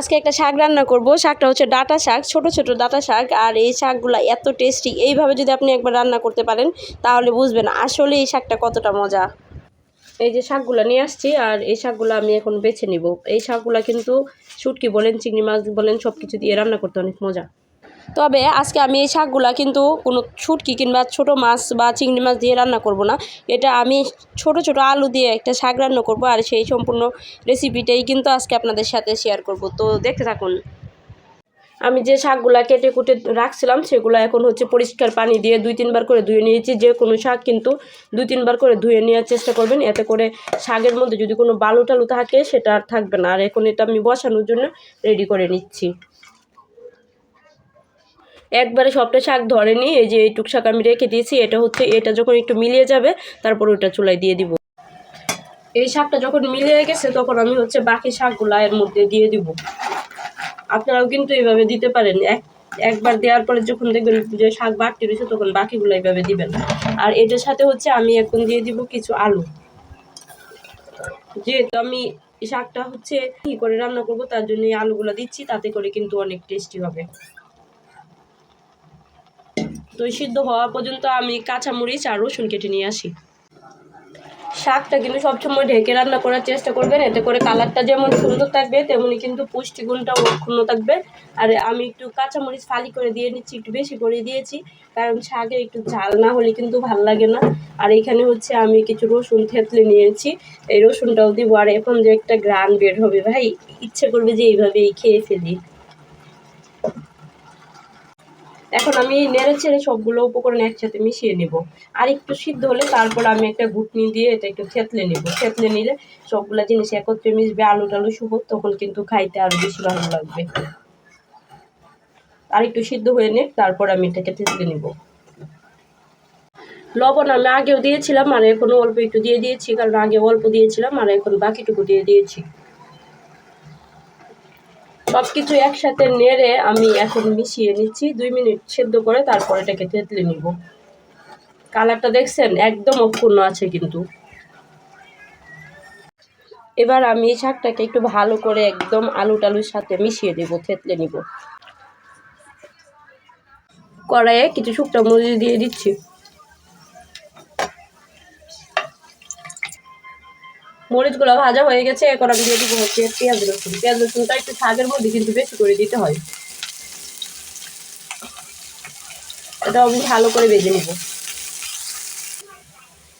আজকে একটা শাক রান্না করব। শাকটা হচ্ছে ডাটা শাক, ছোট ছোট ডাটা শাক। আর এই শাকগুলো এত টেস্টি এইভাবে যদি আপনি একবার রান্না করতে পারেন, তাহলে বুঝবেন আসলে এই শাকটা কতটা মজা। এই যে শাকগুলো নিয়ে আসছি, আর এই শাকগুলো আমি এখন বেছে নিব। এই শাকগুলো কিন্তু শুটকি বলেন, চিংড়ি মাছ বলেন সব কিছু দিয়ে রান্না করতে অনেক মজা। তবে আজকে আমি এই শাকগুলা কিন্তু কোনো ছুটকি কিংবা ছোট মাছ বা চিংড়ি মাছ দিয়ে রান্না করব না। এটা আমি ছোট ছোট আলু দিয়ে একটা শাক রান্না করব আর সেই সম্পূর্ণ রেসিপিটাই কিন্তু আজকে আপনাদের সাথে শেয়ার করব। তো দেখতে থাকুন। আমি যে শাকগুলা কেটে কুটে রাখছিলাম সেগুলো এখন হচ্ছে পরিষ্কার পানি দিয়ে দুই, তিনবার করে ধুয়ে নিয়েছি। যে কোনো শাক কিন্তু দুই, তিনবার করে ধুয়ে নেওয়ার চেষ্টা করবেন। এতে করে শাকের মধ্যে যদি কোনো বালু টালু থাকে সেটা আর থাকবে না। আর এখন এটা আমি বসানোর জন্য রেডি করে নিচ্ছি। একবারে সবটা শাক ধরেনি এই যে এইটুক শাক আমি রেখে দিয়েছি, এটা হচ্ছে, এটা যখন একটু মিলিয়ে যাবে, তারপর ওটা চুলায় দিয়ে দিব। এই শাকটা যখন মিলিয়ে গেছে, তখন আমি হচ্ছে বাকি শাকগুলো এর মধ্যে দিয়ে দিব। আপনারাও কিন্তু এইভাবে দিতে পারেন। এক, একবার দেওয়ার পরে যখন দেখবেন যে শাক বাড়তি রয়েছে, তখন বাকিগুলো এইভাবে দিবেন। আর এটার সাথে হচ্ছে আমি এখন দিয়ে দিব কিছু আলু। যেহেতু আমি শাকটা হচ্ছে কি করে রান্না করব, তার জন্য এই আলুগুলো দিচ্ছি, তাতে করে কিন্তু অনেক টেস্টি হবে। তো সিদ্ধ হওয়া পর্যন্ত আমি কাঁচামরিচ আর রসুন কেটে নিয়ে আসি। শাকটা কিন্তু সবসময় ঢেকে রান্না করার চেষ্টা করবেন, এতে করে কালারটা যেমন সুন্দর থাকবে, তেমনি কিন্তু পুষ্টিগুণটাও অক্ষুণ্ণ থাকবে। আর আমি একটু কাঁচামরিচ ফালি করে দিয়ে নিচ্ছি, একটু বেশি করে দিয়েছি, কারণ শাকে একটু ঝাল না হলে কিন্তু ভালো লাগে না। আর এখানে হচ্ছে আমি কিছু রসুন থেতলে নিয়েছি, এই রসুনটাও দিব, আর এখন যে একটা গ্রান বের হবে, ভাই, ইচ্ছে করবে যে এইভাবেই খেয়ে ফেলি। এখন আমি নেড়ে ছেড়ে সবগুলো উপকরণ একসাথে মিশিয়ে নেব। আর একটু সিদ্ধ হলে তারপর আমি একটা ঘুটনি দিয়ে এটা একটু থেতলে নেব। থেতলে নিলে সবগুলা জিনিস একত্রে মিশবে আলু টালু শুভ, তখন কিন্তু খাইতে আরও বেশি ভালো লাগবে। আর একটু সিদ্ধ হয়ে নে তারপর আমি এটাকে থেতলে নেব। লবণ আমি আগেও দিয়েছিলাম, আর এখনও অল্প একটু দিয়ে দিয়েছি, কারণ আগে অল্প দিয়েছিলাম, আর এখন বাকিটুকু দিয়ে দিয়েছি। সব কিছু একসাথে নেড়ে আমি এখন মিশিয়ে নিচ্ছি। দুই মিনিট সেদ্ধ করে তারপর এটাকে তেতলে নিব। কালারটা দেখছেন? একদম অপূর্ণ আছে কিন্তু। এবার আমি এই শাকটাকে একটু ভালো করে একদম আলু টালুর সাথে মিশিয়ে দেবো থেতলে নিব। কড়াইয়ে কিছু শুকনো মরিচ দিয়ে দিচ্ছি। মরিচগুলো ভাজা হয়ে গেছে, এখন আমি দিয়ে হচ্ছে পেঁয়াজ রসুন। পেঁয়াজ রসুনটা একটু শাকের মধ্যে কিন্তু বেশি করে দিতে হয়। এটা আমি ভালো করে ভেজে নিব।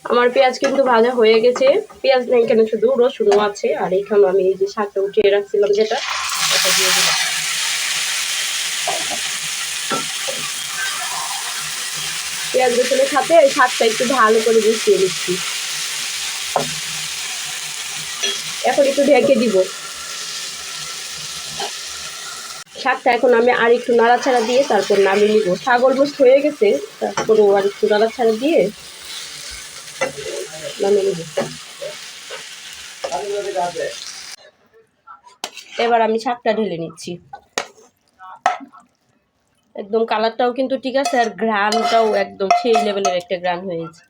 আমার পেঁয়াজ কিন্তু ভাজা হয়ে গেছে। পেঁয়াজ নেই এখানে শুধু রসুনও আছে, আর এখানে আমি এই যে শাকটা উঠিয়ে রাখছিলাম যেটা, এটা দিয়ে দিলাম। পেঁয়াজ রসুনের সাথে শাকটা একটু ভালো করে মিশিয়ে নিচ্ছি। এখন একটু ঢেকে দিব। শাকটা এখন আমি আর একটু নাড়াচাড়া দিয়ে তারপর নামিয়ে নিব। শাক অলমোস্ট হয়ে গেছে, তারপরে আর একটু নাড়াচাড়া দিয়ে নামিয়ে নিব। এবার আমি শাকটা ঢেলে নিচ্ছি। একদম কালারটাও কিন্তু ঠিক আছে, আর ঘ্রানটাও একদম সেই লেভেলের একটা ঘ্রান হয়েছে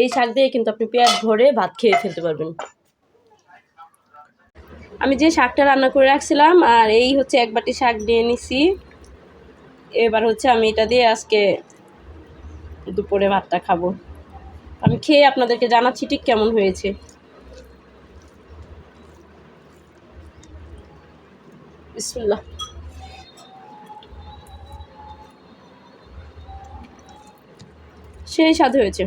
এই শাক দিয়ে কিন্তু আপনি পেঁয়াজ ভরে ভাত খেয়ে ফেলতে পারবেন। আমি যে শাকটা রান্না করে রাখছিলাম, আর এই হচ্ছে এক বাটি শাক নিয়ে নিছি। এবার হচ্ছে আমি এটা দিয়ে আজকে দুপুরে ভাতটা খাব। আমি খেয়ে আপনাদেরকে জানাচ্ছি ঠিক কেমন হয়েছে। সেই স্বাদ হয়েছে।